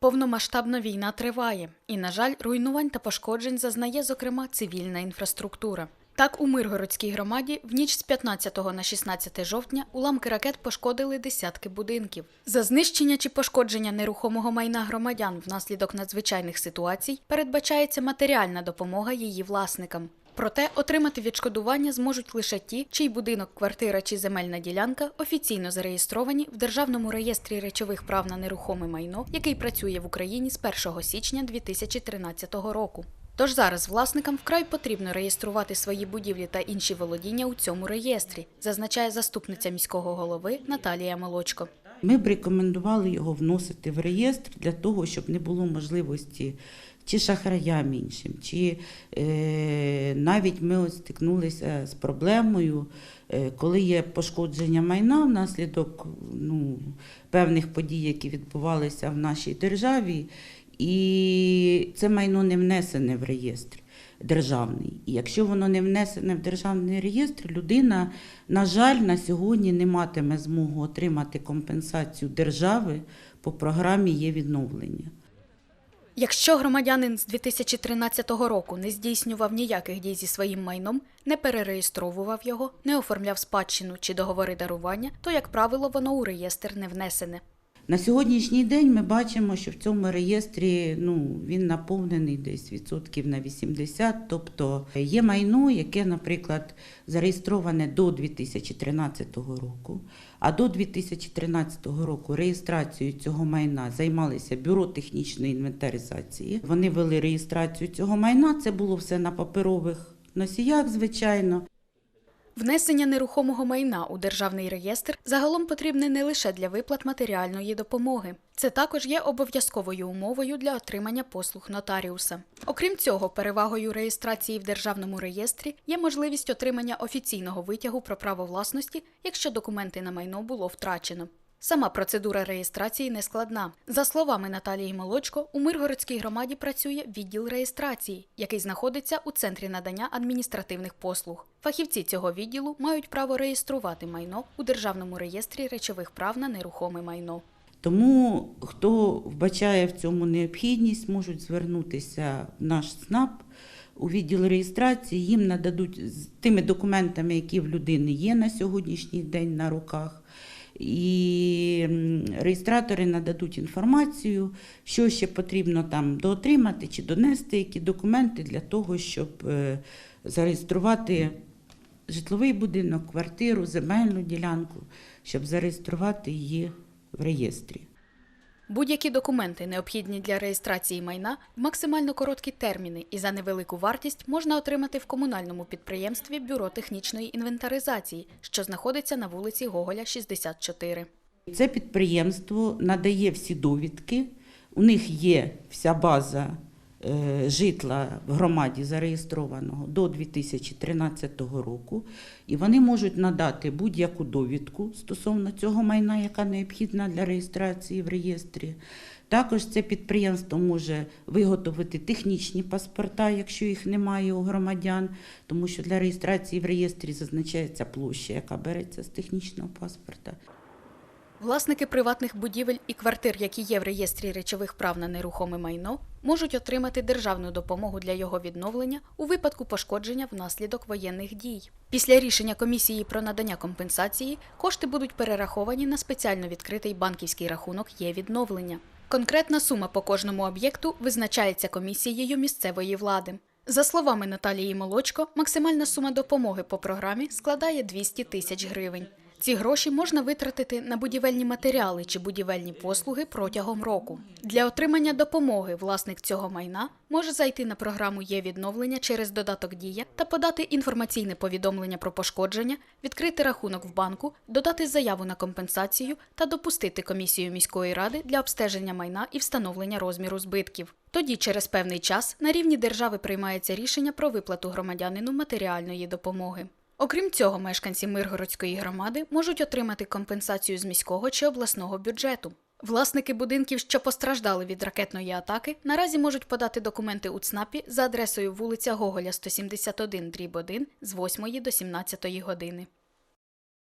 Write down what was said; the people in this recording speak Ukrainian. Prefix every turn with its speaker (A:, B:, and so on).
A: Повномасштабна війна триває, і, на жаль, руйнувань та пошкоджень зазнає, зокрема, цивільна інфраструктура. Так, у Миргородській громаді в ніч з 15 на 16 жовтня уламки ракет пошкодили десятки будинків. За знищення чи пошкодження нерухомого майна громадян внаслідок надзвичайних ситуацій передбачається матеріальна допомога її власникам. Проте отримати відшкодування зможуть лише ті, чий будинок, квартира чи земельна ділянка офіційно зареєстровані в Державному реєстрі речових прав на нерухоме майно, який працює в Україні з 1 січня 2013 року. Тож зараз власникам вкрай потрібно реєструвати свої будівлі та інші володіння у цьому реєстрі, зазначає заступниця міського голови Наталія Молочко.
B: Ми б рекомендували його вносити в реєстр для того, щоб не було можливості чи шахраям іншим, чи е, навіть ми ось стикнулися з проблемою, е, коли є пошкодження майна внаслідок ну, певних подій, які відбувалися в нашій державі, і це майно не внесене в реєстр державний. І якщо воно не внесене в державний реєстр, людина, на жаль, на сьогодні не матиме змогу отримати компенсацію держави по програмі є відновлення.
A: Якщо громадянин з 2013 року не здійснював ніяких дій зі своїм майном, не перереєстровував його, не оформляв спадщину чи договори дарування, то, як правило, воно у реєстр не внесене.
B: На сьогоднішній день ми бачимо, що в цьому реєстрі ну, він наповнений десь відсотків на 80, тобто є майно, яке, наприклад, зареєстроване до 2013 року, а до 2013 року реєстрацією цього майна займалися бюро технічної інвентаризації. Вони вели реєстрацію цього майна, це було все на паперових носіях, звичайно.
A: Внесення нерухомого майна у державний реєстр загалом потрібне не лише для виплат матеріальної допомоги. Це також є обов'язковою умовою для отримання послуг нотаріуса. Окрім цього, перевагою реєстрації в державному реєстрі є можливість отримання офіційного витягу про право власності, якщо документи на майно було втрачено. Сама процедура реєстрації не складна. За словами Наталії Молочко, у Миргородській громаді працює відділ реєстрації, який знаходиться у центрі надання адміністративних послуг. Фахівці цього відділу мають право реєструвати майно у державному реєстрі речових прав на нерухоме майно.
B: Тому хто вбачає в цьому необхідність, можуть звернутися в наш СНАП у відділ реєстрації. Їм нададуть з тими документами, які в людини є на сьогоднішній день на руках. І реєстратори нададуть інформацію, що ще потрібно там доотримати чи донести, які документи для того, щоб е, зареєструвати житловий будинок, квартиру, земельну ділянку, щоб зареєструвати її в реєстрі.
A: Будь-які документи, необхідні для реєстрації майна, в максимально короткі терміни і за невелику вартість можна отримати в комунальному підприємстві Бюро технічної інвентаризації, що знаходиться на вулиці Гоголя, 64.
B: Це підприємство надає всі довідки. У них є вся база житла в громаді зареєстрованого до 2013 року, і вони можуть надати будь-яку довідку стосовно цього майна, яка необхідна для реєстрації в реєстрі. Також це підприємство може виготовити технічні паспорта, якщо їх немає у громадян, тому що для реєстрації в реєстрі зазначається площа, яка береться з технічного паспорта.
A: Власники приватних будівель і квартир, які є в реєстрі речових прав на нерухоме майно, можуть отримати державну допомогу для його відновлення у випадку пошкодження внаслідок воєнних дій. Після рішення комісії про надання компенсації кошти будуть перераховані на спеціально відкритий банківський рахунок є відновлення. Конкретна сума по кожному об'єкту визначається комісією місцевої влади. За словами Наталії Молочко, максимальна сума допомоги по програмі складає 200 тисяч гривень. Ці гроші можна витратити на будівельні матеріали чи будівельні послуги протягом року. Для отримання допомоги власник цього майна може зайти на програму є відновлення через додаток Дія та подати інформаційне повідомлення про пошкодження, відкрити рахунок в банку, додати заяву на компенсацію та допустити комісію міської ради для обстеження майна і встановлення розміру збитків. Тоді, через певний час, на рівні держави приймається рішення про виплату громадянину матеріальної допомоги. Окрім цього, мешканці Миргородської громади можуть отримати компенсацію з міського чи обласного бюджету. Власники будинків, що постраждали від ракетної атаки, наразі можуть подати документи у ЦНАПі за адресою вулиця Гоголя, 171, дріб 1 з 8 до 17 години.